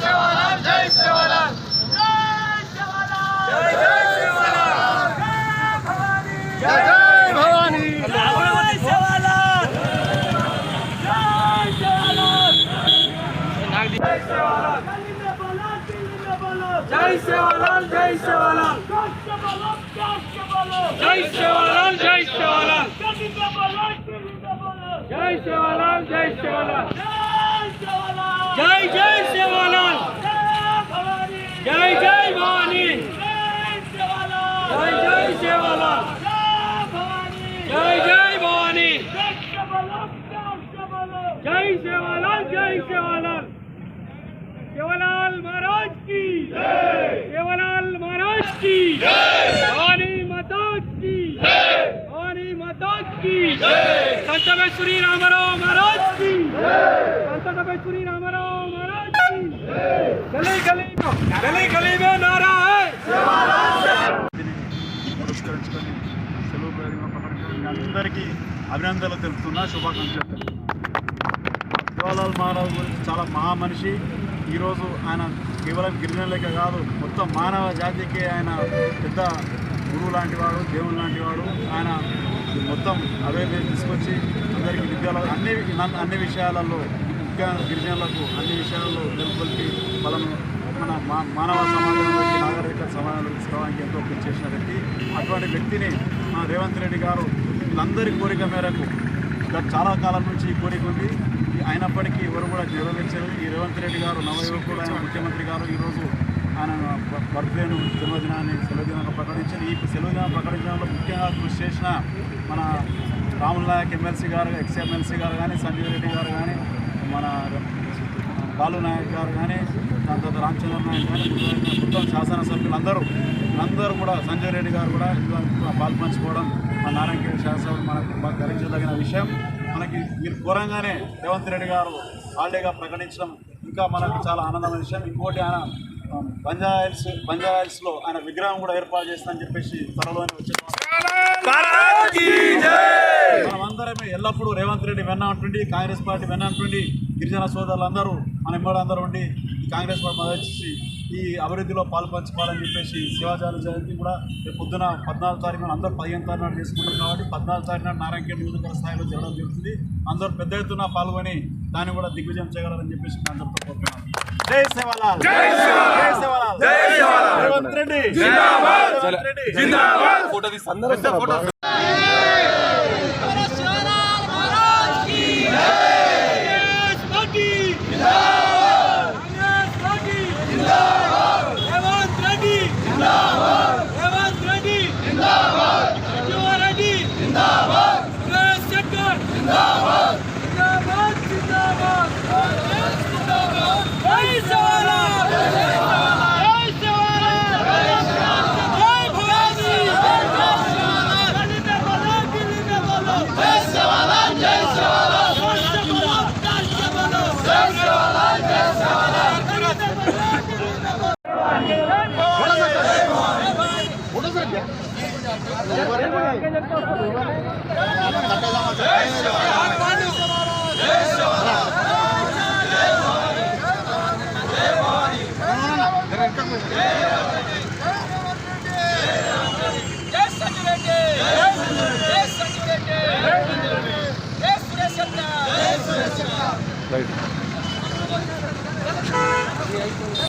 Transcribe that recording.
Şevalan, Jai Şevalan. Jai Şevalan. Jai Şevalan. Jai Bhavani. Jai Şevalan. Jai Şevalan. Jai Şevalan. Jai Şevalan, Jai Şevalan. Jai Şevalan, Jai Şevalan. Jai Şevalan, Jai Şevalan. జై సేవాలాల్ జై సేవాలాల్ सेवालाल महाराज की सेवालाल महाराज की भवानी माता की भवानी माता की संत बेश्वरी रामाराव महाराज की संत बेश्वरी रामाराव महाराज की गली गली में गली गली में नारा है పురస్కరించుకొని సెలవు ప్రయోజనం ప్రకటించిన అందరికీ అభినందనలు తెలుపుతున్నా శుభాకాంక్షలు జవహర్లాల్ శివలాల్ గురించి చాలా మహా మనిషి. ఈరోజు ఆయన కేవలం గిరిజనులకే కాదు మొత్తం మానవ జాతికి ఆయన పెద్ద గురువు లాంటివాడు దేవుడు ఆయన మొత్తం అవేర్నెస్ తీసుకొచ్చి అందరికీ విద్యలో అన్ని అన్ని విషయాలలో ముఖ్యంగా గిరిజనులకు అన్ని విషయాల్లో నెలకొల్పి వాళ్ళను మన మా- మానవ సమాజంలోకి నాగరిక సమాజంలో తీసుకోవడానికి ఎంతో కృషి చేసిన వ్యక్తి. అటువంటి వ్యక్తిని మన రేవంత్ రెడ్డి గారు వీళ్ళందరి కోరిక మేరకు గత చాలా కాలం నుంచి ఈ కోరిక ఉంది. అయినప్పటికీ ఎవరు కూడా నెరవేర్చారు ఈ రేవంత్ రెడ్డి గారు నవయువకుడు ఆయన ముఖ్యమంత్రి గారు ఈరోజు ఆయన బర్త్డేను జన్మదినాన్ని సెలవు దినంగా ప్రకటించారు. ఈ సెలవు దినం ప్రకటించడంలో ముఖ్యంగా కృషి చేసిన మన రాముల్ నాయక్ ఎమ్మెల్సీ గారు ఎక్స్ ఎమ్మెల్సీ గారు కానీ సంజయ్ రెడ్డి గారు కానీ మన బాలు నాయక్ గారు కానీ దాని తర్వాత రామచంద్ర నాయక్ కానీ మొత్తం శాసనసభ్యులందరూ అందరూ కూడా సంజయ్ రెడ్డి గారు కూడా పాల్పంచుకోవడం మన నారాయణ శాసనసభ్యులు మనకు బాగా గర్వించదగిన విషయం. మనకి మీరు ఘోరంగానే రేవంత్ రెడ్డి గారు హాలిడేగా ప్రకటించడం ఇంకా మనకు చాలా ఆనందమైన విషయం. ఇంకోటి ఆయన ఆ, బంజాయిల్స్ బంజాయిల్స్లో ఆయన విగ్రహం కూడా ఏర్పాటు చేస్తానని చెప్పేసి త్వరలోనే వచ్చే మనమందరమే ఎల్లప్పుడూ రేవంత్ రెడ్డి వెన్న ఉంటుండి కాంగ్రెస్ పార్టీ వెన్న ఉంటుండి గిరిజన సోదరులందరూ మన ఎమ్మడి అందరూ ఉండి కాంగ్రెస్ పార్టీ మద్దతు ఈ అభివృద్ధిలో పాల్పంచుకోవాలని చెప్పేసి శివాచార్య జయంతి కూడా రేపు పొద్దున పద్నాలుగు తారీఖున అందరూ పదిహేను తారీఖు నాడు చేసుకుంటారు కాబట్టి పద్నాలుగు తారీఖు నాడు నారాయణఖేడ్ నియోజకవర్గ స్థాయిలో జరగడం జరుగుతుంది. అందరూ పెద్ద ఎత్తున పాల్గొని దాన్ని కూడా దిగ్విజయం చేయగలరని చెప్పేసి అందరితో కోరుతున్నాను జై సేవాలాల్ జై సేవాలాల్ జై సేవాలాల్ రేవంత్ రెడ్డి! రేవంత్ రెడ్డి! Thank you.